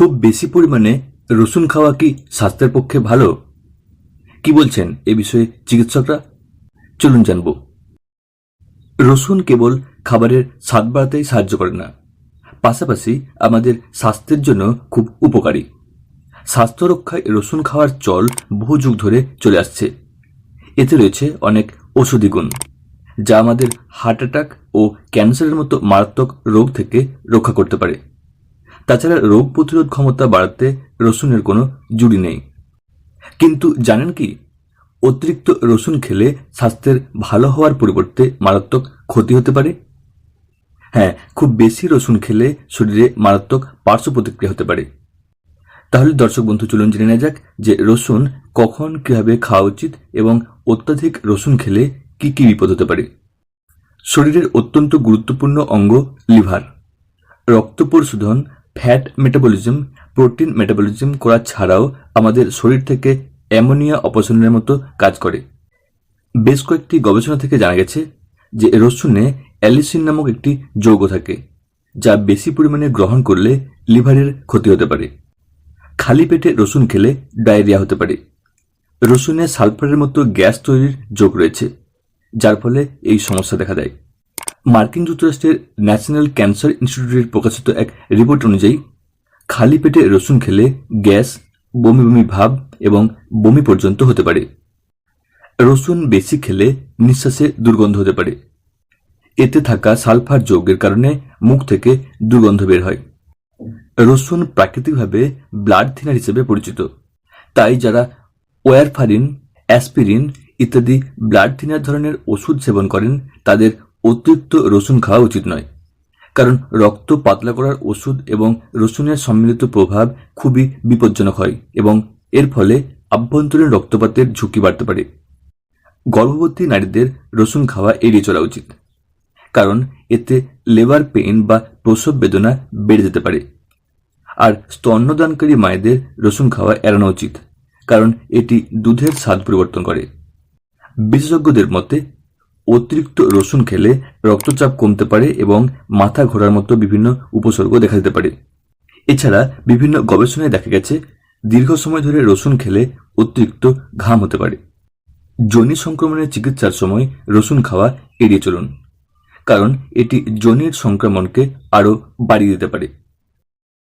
খুব বেশি পরিমাণে রসুন খাওয়া কি স্বাস্থ্যের পক্ষে ভালো? কি বলছেন এ বিষয়ে চিকিৎসকরা? চলুন জানব। রসুন কেবল খাবারের স্বাদ বাড়াতেই সাহায্য করে না, পাশাপাশি আমাদের স্বাস্থ্যের জন্য খুব উপকারী। স্বাস্থ্য রক্ষায় রসুন খাওয়ার চল বহু যুগ ধরে চলে আসছে। এতে রয়েছে অনেক ওষুধি গুণ, যা আমাদের হার্ট অ্যাটাক ও ক্যান্সারের মতো মারাত্মক রোগ থেকে রক্ষা করতে পারে। তাছাড়া রোগ প্রতিরোধ ক্ষমতা বাড়াতে রসুনের কোনো জুড়ি নেই। কিন্তু জানেন কি? অতিরিক্ত রসুন খেলে স্বাস্থ্যের ভালো হওয়ার পরিবর্তে মারাত্মক ক্ষতি হতে পারে। হ্যাঁ খুব বেশি রসুন খেলে শরীরে মারাত্মক পার্শ্ব প্রতিক্রিয়া হতে পারে। তাহলে দর্শক বন্ধু, চলুন জেনে নেওয়া যাক যে রসুন কখন কীভাবে খাওয়া উচিত এবং অত্যাধিক রসুন খেলে কি কি বিপদ হতে পারে। শরীরের অত্যন্ত গুরুত্বপূর্ণ অঙ্গ লিভার রক্ত পরিশোধন ফ্যাট মেটাবলিজম, প্রোটিন মেটাবলিজম করা ছাড়াও আমাদের শরীর থেকে অ্যামোনিয়া অপসারণের মতো কাজ করে। বেশ কয়েকটি গবেষণা থেকে জানা গেছে যে রসুনে অ্যালিসিন নামক একটি যৌগ থাকে, যা বেশি পরিমাণে গ্রহণ করলে লিভারের ক্ষতি হতে পারে। খালি পেটে রসুন খেলে ডায়রিয়া হতে পারে। রসুনে সালফারের মতো গ্যাস তৈরির যোগ রয়েছে, যার ফলে এই সমস্যা দেখা দেয়। মার্কিন যুক্তরাষ্ট্রের ন্যাশনাল ক্যান্সার ইনস্টিটিউটের প্রকাশিত এক রিপোর্ট অনুযায়ী, খালি পেটে রসুন খেলে গ্যাস, বমি বমি ভাব এবং বমি পর্যন্ত হতে পারে। রসুন বেশি খেলে নিঃশ্বাসে দুর্গন্ধ হতে পারে। এতে থাকা সালফার যৌগের কারণে মুখ থেকে দুর্গন্ধ বের হয়। রসুন প্রাকৃতিকভাবে ব্লাড থিনার হিসেবে পরিচিত। তাই যারা ওয়ারফারিন, অ্যাসপিরিন ইত্যাদি ব্লাড থিনার ধরনের ওষুধ সেবন করেন, তাদের অতিরিক্ত রসুন খাওয়া উচিত নয়। কারণ রক্ত পাতলা করার ওষুধ এবং রসুনের সম্মিলিত প্রভাব খুবই বিপজ্জনক হয় এবং এর ফলে আভ্যন্তরীণ রক্তপাতের ঝুঁকি বাড়তে পারে। গর্ভবতী নারীদের রসুন খাওয়া এড়িয়ে চলা উচিত, কারণ এতে লেবার পেইন বা প্রসব বেদনা বেড়ে যেতে পারে। আর স্তন্যদানকারী মায়েদের রসুন খাওয়া এড়ানো উচিত, কারণ এটি দুধের স্বাদ পরিবর্তন করে। বিশেষজ্ঞদের মতে অতিরিক্ত রসুন খেলে রক্তচাপ কমতে পারে এবং মাথা ঘোরার মতো বিভিন্ন উপসর্গ দেখা দিতে পারে। এছাড়া বিভিন্ন গবেষণায় দেখা গেছে, দীর্ঘ সময় ধরে রসুন খেলে অতিরিক্ত ঘাম হতে পারে। যোনি সংক্রমণের চিকিৎসার সময় রসুন খাওয়া এড়িয়ে চলুন, কারণ এটি যোনির সংক্রমণকে আরও বাড়িয়ে দিতে পারে।